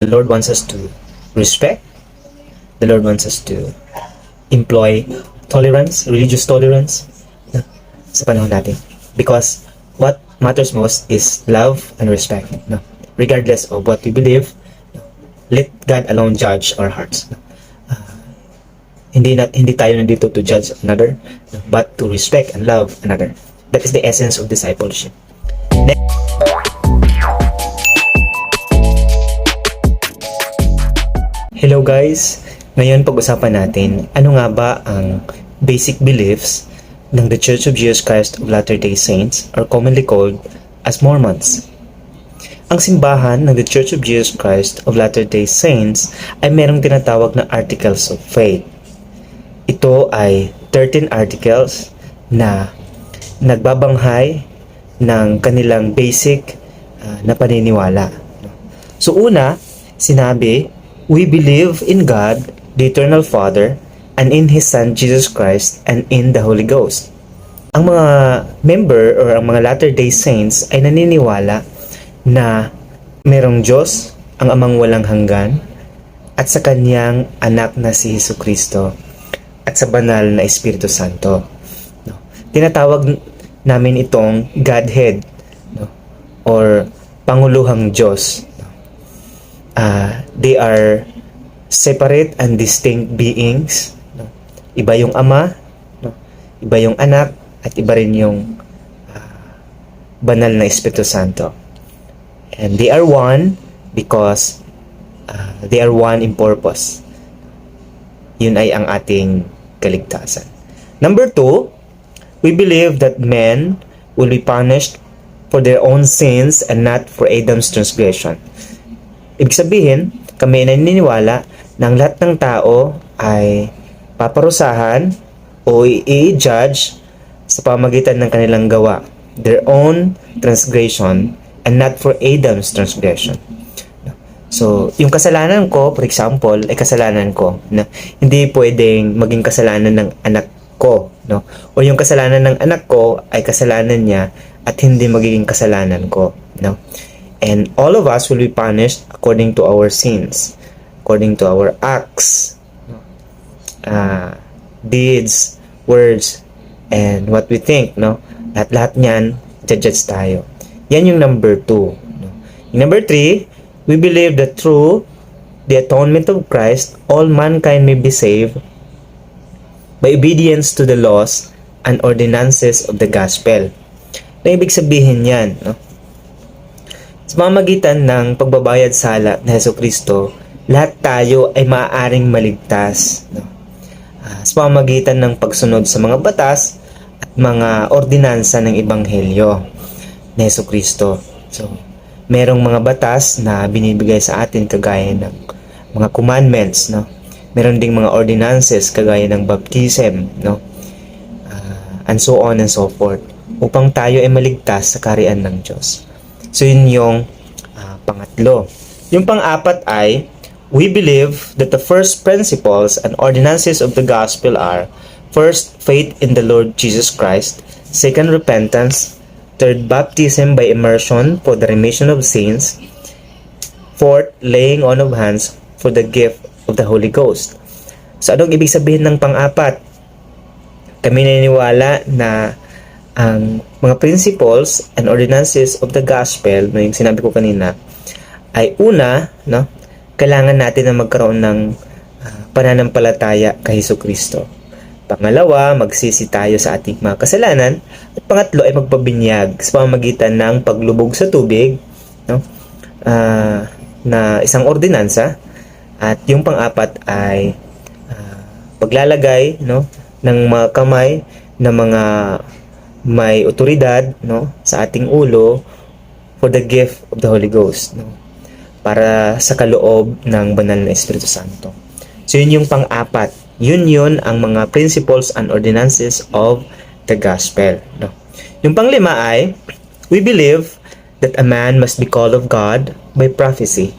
The Lord wants us to respect. The Lord wants us to employ tolerance, religious tolerance no, sa panahon natin. Because what matters most is love and respect. No? Regardless of what we believe, no? let God alone judge our hearts. No? Ah, hindi na, hindi tayo nandito to judge another, no? but to respect and love another. That is the essence of discipleship. Hello guys! Ngayon pag-usapan natin ano nga ba ang basic beliefs ng The Church of Jesus Christ of Latter-day Saints or commonly called as Mormons. Ang simbahan ng The Church of Jesus Christ of Latter-day Saints ay merong tinatawag na Articles of Faith. Ito ay 13 articles na nagbabanghay ng kanilang basic ah, na paniniwala. So una, sinabi, we believe in God, the eternal Father, and in His Son Jesus Christ, and in the Holy Ghost. Ang mga member or ang mga Latter-day Saints ay naniniwala na merong Diyos, ang amang walang hanggan, at sa kanyang anak na si Hesus Kristo, at sa banal na Espiritu Santo. No? Tinatawag namin itong Godhead no? or Panguluhang Diyos. Ah, they are separate and distinct beings. No? Iba yung ama, no? iba yung anak, at iba rin yung ah, banal na Espiritu Santo. And they are one because ah, they are one in purpose. Yun ay ang ating kaligtasan. Number two, we believe that men will be punished for their own sins and not for Adam's transgression. Ibig sabihin, kami ay naniniwala ang lahat ng tao ay paparusahan o i-judge sa pamagitan ng kanilang gawa, their own transgression and not for Adam's transgression. So, yung kasalanan ko, for example, ay kasalanan ko na hindi pwedeng maging kasalanan ng anak ko, no? O yung kasalanan ng anak ko ay kasalanan niya at hindi magiging kasalanan ko, no? And all of us will be punished according to our sins, according to our acts, uh, deeds, words, and what we think, no? Lahat-lahat niyan, judge tayo. Yan yung number two. No? Yung number three, we believe that through the atonement of Christ, all mankind may be saved by obedience to the laws and ordinances of the gospel. Na ibig sabihin yan, no? Sa pamamagitan ng pagbabayad sala ni Heso Kristo, lahat tayo ay maaaring maligtas. No? Ah, sa pamamagitan ng pagsunod sa mga batas at mga ordinansa ng Ebanghelyo ni Heso Kristo. So, merong mga batas na binibigay sa atin kagaya ng mga commandments, no? Meron ding mga ordinances kagaya ng baptism, no? Ah, and so on and so forth upang tayo ay maligtas sa karian ng Diyos. So yun yung ah, pangatlo. Yung pang-apat ay we believe that the first principles and ordinances of the gospel are first faith in the Lord Jesus Christ, second repentance, third baptism by immersion for the remission of sins, fourth laying on of hands for the gift of the Holy Ghost. So anong ibig sabihin ng pang-apat? Kami naniniwala na ang mga principles and ordinances of the gospel, no, yung sinabi ko kanina, ay una, no, kailangan natin na magkaroon ng ah, pananampalataya kay Hesus Kristo. Pangalawa, magsisi tayo sa ating mga kasalanan. At pangatlo ay magpabinyag sa pamamagitan ng paglubog sa tubig, no, ah, na isang ordinansa. At yung pang-apat ay ah, paglalagay no, ng mga kamay ng mga may otoridad no sa ating ulo for the gift of the Holy Ghost no para sa kaloob ng banal na Espiritu Santo. So yun yung pang-apat. Yun yun ang mga principles and ordinances of the gospel. No? Yung panglima ay, we believe that a man must be called of God by prophecy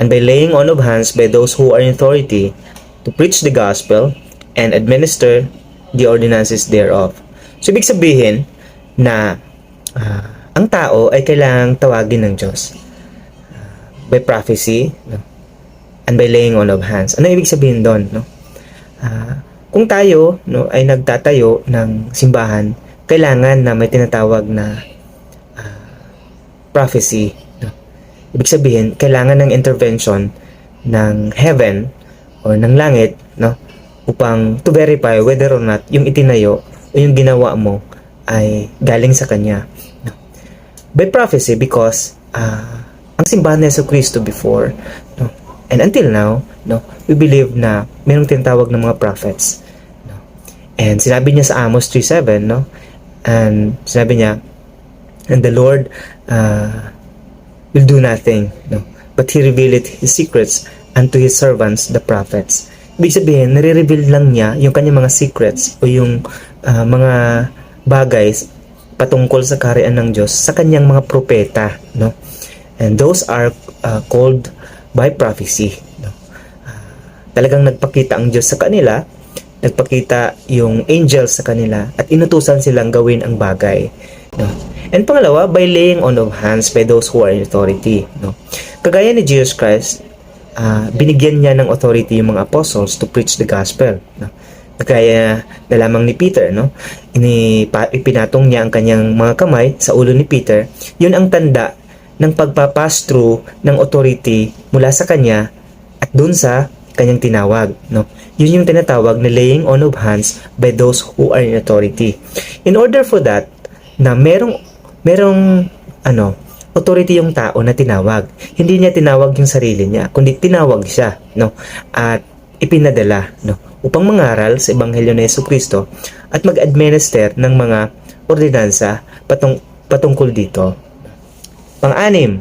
and by laying on of hands by those who are in authority to preach the gospel and administer the ordinances thereof. So, ibig sabihin na ah, ang tao ay kailangang tawagin ng Diyos. By prophecy, no? and by laying on of hands. Ano ibig sabihin doon, no? Ah, kung tayo, no, ay nagtatayo ng simbahan, kailangan na may tinatawag na ah, prophecy, no? Ibig sabihin, kailangan ng intervention ng heaven or ng langit, no? upang to verify whether or not yung itinayo o yung ginawa mo ay galing sa kanya. No? By prophecy because ah, ang simbahan ni Yesu Cristo before no? and until now no we believe na mayroong tinatawag ng mga prophets no? and sinabi niya sa Amos 3.7 no and sinabi niya and the Lord uh, will do nothing no but he revealed his secrets unto his servants the prophets Ibig sabihin, nare-reveal lang niya yung kanyang mga secrets o yung ah, mga bagay patungkol sa kaharian ng Diyos sa kanyang mga propeta, no? And those are ah, called by prophecy, no? Ah, talagang nagpakita ang Diyos sa kanila, nagpakita yung angels sa kanila at inutusan silang gawin ang bagay, no? And pangalawa, by laying on of hands by those who are in authority, no? Kagaya ni Jesus Christ, ah, binigyan niya ng authority yung mga apostles to preach the gospel. No? Kaya na lamang ni Peter, no? Inipa, ipinatong niya ang kanyang mga kamay sa ulo ni Peter. Yun ang tanda ng pagpapass through ng authority mula sa kanya at dun sa kanyang tinawag, no? Yun yung tinatawag na laying on of hands by those who are in authority. In order for that, na merong merong ano, authority yung tao na tinawag. Hindi niya tinawag yung sarili niya, kundi tinawag siya, no? At ipinadala, no? Upang mangaral sa Ebanghelyo ni Yesu Kristo at mag-administer ng mga ordinansa patung patungkol dito. Pang-anim,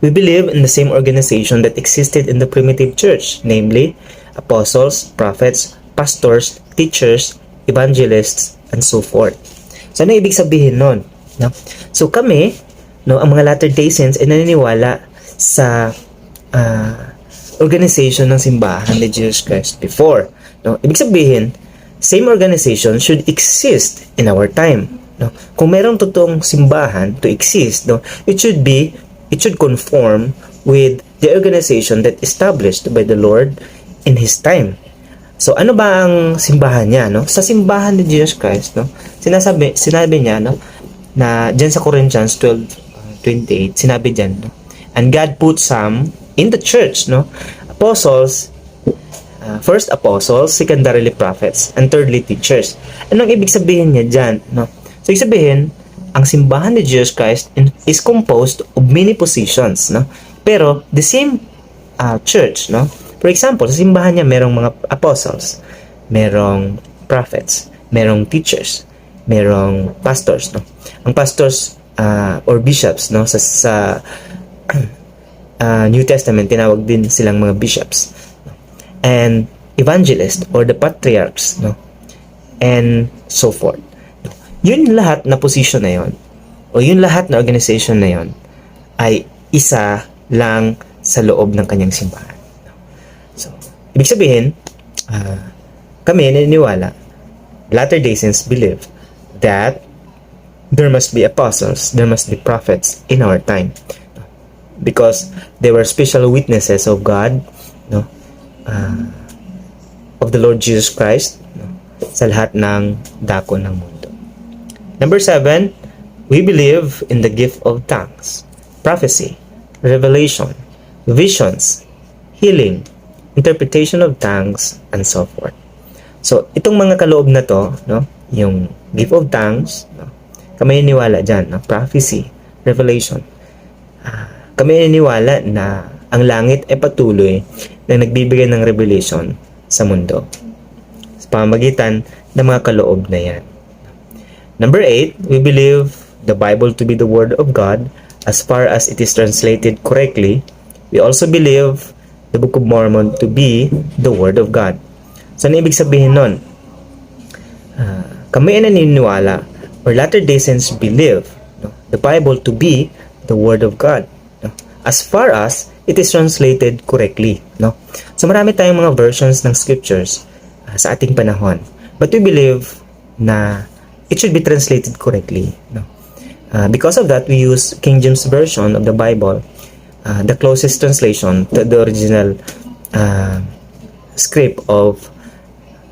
we believe in the same organization that existed in the primitive church, namely apostles, prophets, pastors, teachers, evangelists, and so forth. So, ano ibig sabihin nun? No? So, kami, no, ang mga Latter-day Saints ay naniniwala sa ah, organization ng simbahan ni Jesus Christ before. No? Ibig sabihin, same organization should exist in our time. No? Kung merong totoong simbahan to exist, no, it should be, it should conform with the organization that established by the Lord in His time. So ano ba ang simbahan niya no? Sa simbahan ni Jesus Christ no, sinasabi sinabi niya no na diyan sa Corinthians 12:28 sinabi diyan no. And God put some in the church no, apostles uh, first apostles, secondarily prophets, and thirdly teachers. Anong ibig sabihin niya diyan no? So ibig sabihin ang simbahan ni Jesus Christ is composed of many positions no. Pero the same uh, church, no? For example, sa simbahan niya merong mga apostles, merong prophets, merong teachers, merong pastors, no? Ang pastors uh, or bishops, no, sa, sa uh, New Testament tinawag din silang mga bishops. no? And evangelist or the patriarchs, no? And so forth. Yun lahat na position na yon o yun lahat na organization na yon ay isa lang sa loob ng kanyang simbahan. So, ibig sabihin, ah, kami naniniwala, Latter-day Saints believe that there must be apostles, there must be prophets in our time. Because they were special witnesses of God, no? ah, of the Lord Jesus Christ, no? sa lahat ng dako ng mundo. Number seven, we believe in the gift of tongues, prophecy, revelation, visions, healing, interpretation of tongues, and so forth. So, itong mga kaloob na to, no, yung gift of tongues, no, kami niniwala dyan, no, prophecy, revelation. Ah, kami niniwala na ang langit ay patuloy na nagbibigay ng revelation sa mundo sa pamamagitan ng mga kaloob na yan. Number 8, we believe the Bible to be the Word of God as far as it is translated correctly. We also believe the Book of Mormon to be the Word of God. So, ano ibig sabihin nun? Ah, kami ay naniniwala or Latter-day Saints believe no, the Bible to be the Word of God. No? As far as it is translated correctly. No? So marami tayong mga versions ng scriptures ah, sa ating panahon. But we believe na it should be translated correctly. No? Ah, because of that, we use King James Version of the Bible uh, the closest translation to the original uh, script of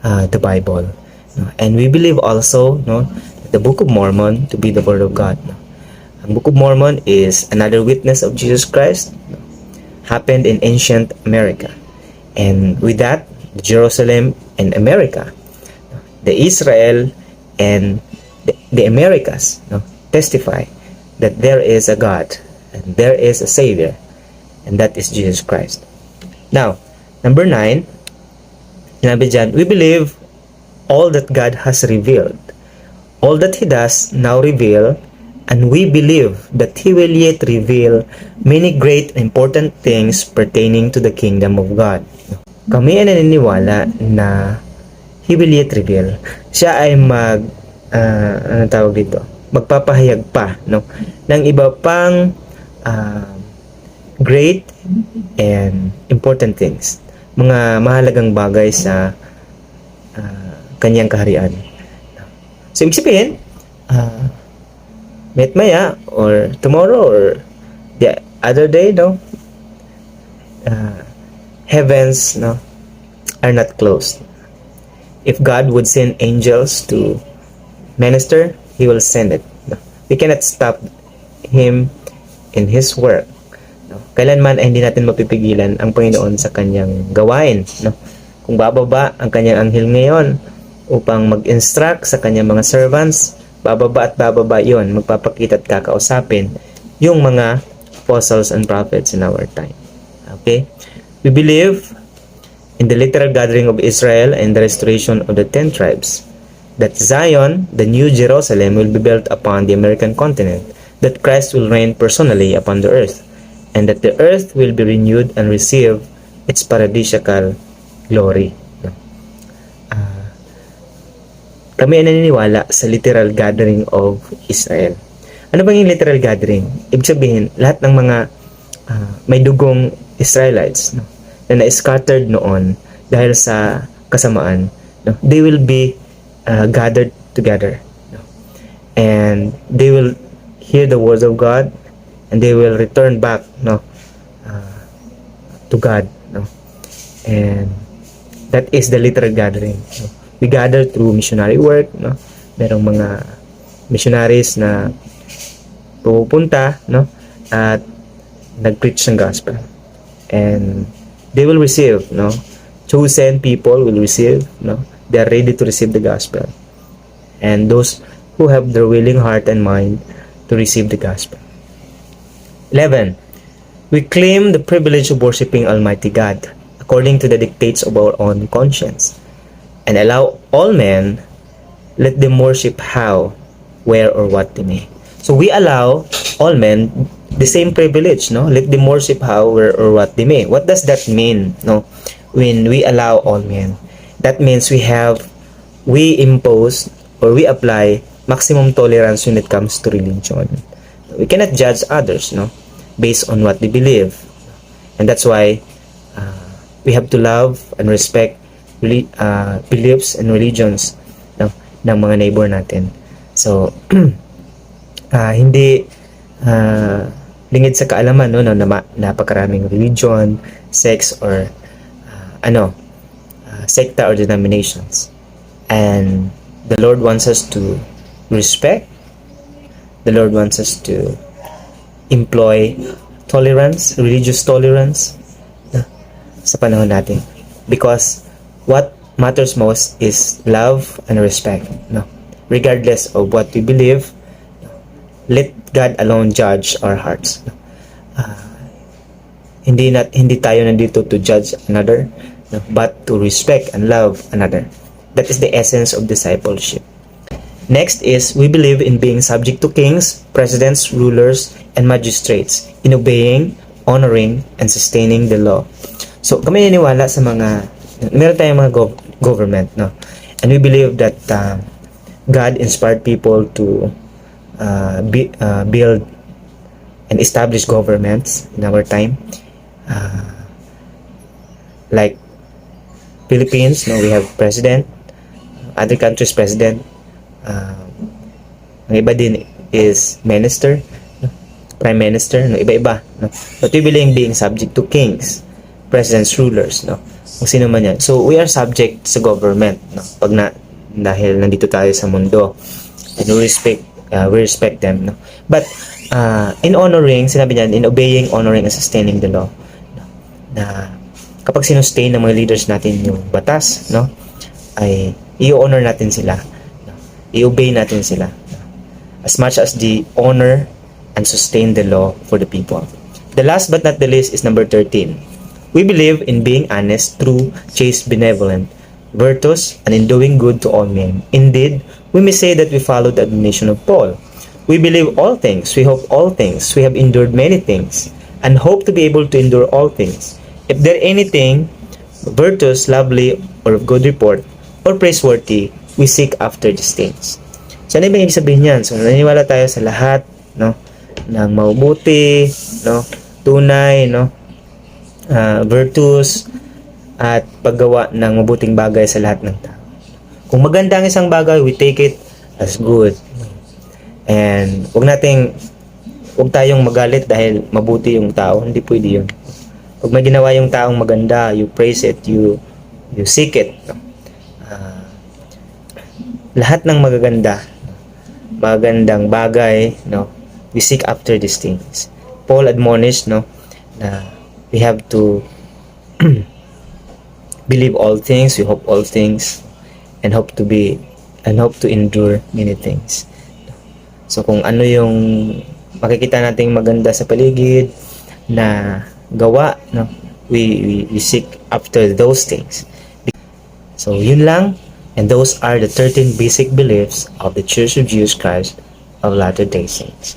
uh, the Bible. no? And we believe also no, the Book of Mormon to be the Word of God. no? Ang Book of Mormon is another witness of Jesus Christ. no? Happened in ancient America. And with that, Jerusalem and America, the Israel and the, the Americas no, testify that there is a God and there is a Savior, and that is Jesus Christ. Now, number nine, sinabi dyan, we believe all that God has revealed. All that He does now reveal, and we believe that He will yet reveal many great and important things pertaining to the kingdom of God. Kami ay naniniwala na He will yet reveal. Siya ay mag, ah, anong tawag dito? Magpapahayag pa, no? Ng iba pang ah, great and important things. Mga mahalagang bagay sa ah, kanyang kaharian. So, ibig sabihin, uh, maya or tomorrow or the other day, no? Uh, heavens, no? Are not closed. If God would send angels to minister, He will send it. No? We cannot stop Him in His work. No? Kailanman ay hindi natin mapipigilan ang Panginoon sa kanyang gawain. No? Kung bababa ang kanyang anghel ngayon upang mag-instruct sa kanyang mga servants, bababa at bababa yon magpapakita at kakausapin yung mga apostles and prophets in our time. Okay? We believe in the literal gathering of Israel and the restoration of the ten tribes. That Zion, the new Jerusalem, will be built upon the American continent. That Christ will reign personally upon the earth. And that the earth will be renewed and receive its paradisiacal glory. Ah, kami ay naniniwala sa literal gathering of Israel. Ano bang yung literal gathering? Ibig sabihin, lahat ng mga ah, may dugong Israelites no, na na-scattered noon dahil sa kasamaan, no, they will be uh, gathered together. No? And they will hear the words of God and they will return back no, uh, to God. No? And that is the literal gathering. No? We gather through missionary work. No? Merong mga missionaries na pupunta no? at nag-preach ng gospel. And they will receive, no? Chosen people will receive, no? They are ready to receive the gospel. And those who have their willing heart and mind to receive the gospel. 11. We claim the privilege of worshiping Almighty God according to the dictates of our own conscience and allow all men let them worship how, where, or what they may. So we allow all men the same privilege, no? Let them worship how, where, or what they may. What does that mean, no? When we allow all men, that means we have, we impose or we apply maximum tolerance when it comes to religion. We cannot judge others, no? Based on what they believe. And that's why uh, we have to love and respect uh, beliefs and religions ng, ng mga neighbor natin. So, ah, hindi ah, lingid sa kaalaman no, no na napakaraming religion, sex or ah, ano, ah, sekta or denominations. And the Lord wants us to respect. The Lord wants us to employ tolerance, religious tolerance no, sa panahon natin. Because what matters most is love and respect. No? Regardless of what we believe, let God alone judge our hearts. Ah, hindi na hindi tayo nandito to judge another, no? but to respect and love another. That is the essence of discipleship. Next is we believe in being subject to kings, presidents, rulers, and magistrates in obeying, honoring, and sustaining the law. So kami naniniwala sa mga meron tayong mga gov- government, no? And we believe that uh, God inspired people to uh, uh, build and establish governments in our time. Uh, like Philippines, no, we have president. Other countries, president. Uh, ang iba din is minister. prime minister, no, iba-iba, no. But we believe in being subject to kings, presidents, rulers, no. Kung sino man yan. So, we are subject sa government, no. Pag na, dahil nandito tayo sa mundo, and we respect, uh, we respect them, no. But, uh, in honoring, sinabi niyan, in obeying, honoring, and sustaining the law, no, na kapag sinustain ng mga leaders natin yung batas, no, ay i-honor natin sila, no, i-obey natin sila, no, as much as the honor and sustain the law for the people. The last but not the least is number 13. We believe in being honest, true, chaste, benevolent, virtuous, and in doing good to all men. Indeed, we may say that we follow the admonition of Paul. We believe all things, we hope all things, we have endured many things, and hope to be able to endure all things. If there anything virtuous, lovely, or of good report, or praiseworthy, we seek after these things. So, ano ibig sabihin niyan? So, naniniwala tayo sa lahat, no? Ng mabuti, no? Tunay, no? ah, virtues, at paggawa ng mabuting bagay sa lahat ng tao. Kung maganda ang isang bagay, we take it as good. And wag nating wag tayong magalit dahil mabuti yung tao, hindi pwede yun. Pag may ginawa yung taong maganda, you praise it, you you seek it. Ah, lahat ng magaganda, magandang bagay, no, we seek after these things. Paul admonished, no, na we have to believe all things, we hope all things, and hope to be, and hope to endure many things. So kung ano yung makikita nating maganda sa paligid na gawa, no, we, we, we seek after those things. So yun lang, and those are the 13 basic beliefs of the Church of Jesus Christ of Latter-day Saints.